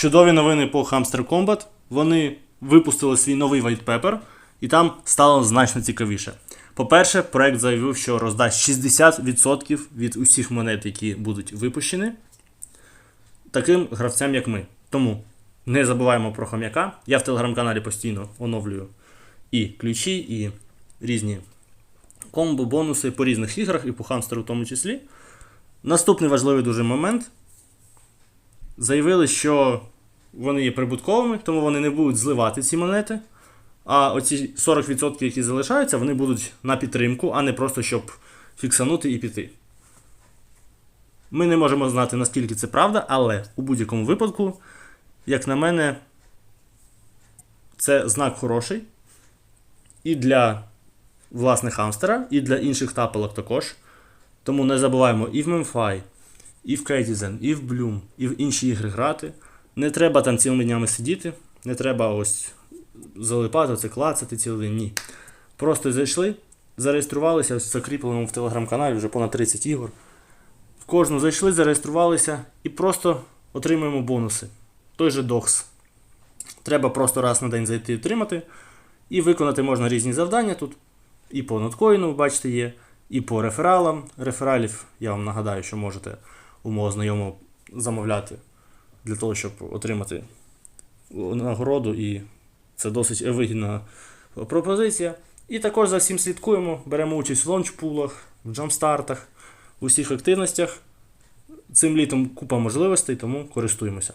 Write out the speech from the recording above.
Чудові новини по Hamster Combat. Вони випустили свій новий paper, і там стало значно цікавіше. По-перше, проект заявив, що роздасть 60% від усіх монет, які будуть випущені, таким гравцям, як ми. Тому не забуваємо про хом'яка. Я в телеграм-каналі постійно оновлюю і ключі, і різні комбо, бонуси по різних іграх, і по хамстеру в тому числі. Наступний важливий дуже момент. Заявили, що вони є прибутковими, тому вони не будуть зливати ці монети. А оці 40%, які залишаються, вони будуть на підтримку, а не просто щоб фіксанути і піти. Ми не можемо знати, наскільки це правда, але у будь-якому випадку, як на мене, це знак хороший. І для власне хамстера, і для інших тапелок також. Тому не забуваємо і в Memfy, і в Catizen, і в Bloom, і в інші ігри грати. Не треба там цілими днями сидіти, не треба ось залипати, це клацати цілий день. Ні. Просто зайшли, зареєструвалися в закріпленому в телеграм-каналі вже понад 30 ігор. В кожну зайшли, зареєструвалися і просто отримуємо бонуси. Той же DOX. Треба просто раз на день зайти і отримати. І виконати можна різні завдання тут. І по ноткоїну, бачите, є, і по рефералам. Рефералів я вам нагадаю, що можете у мого знайомого замовляти для того, щоб отримати нагороду. І це досить вигідна пропозиція. І також за всім слідкуємо, беремо участь в лончпулах, в джамстартах, в усіх активностях. Цим літом купа можливостей, тому користуємося.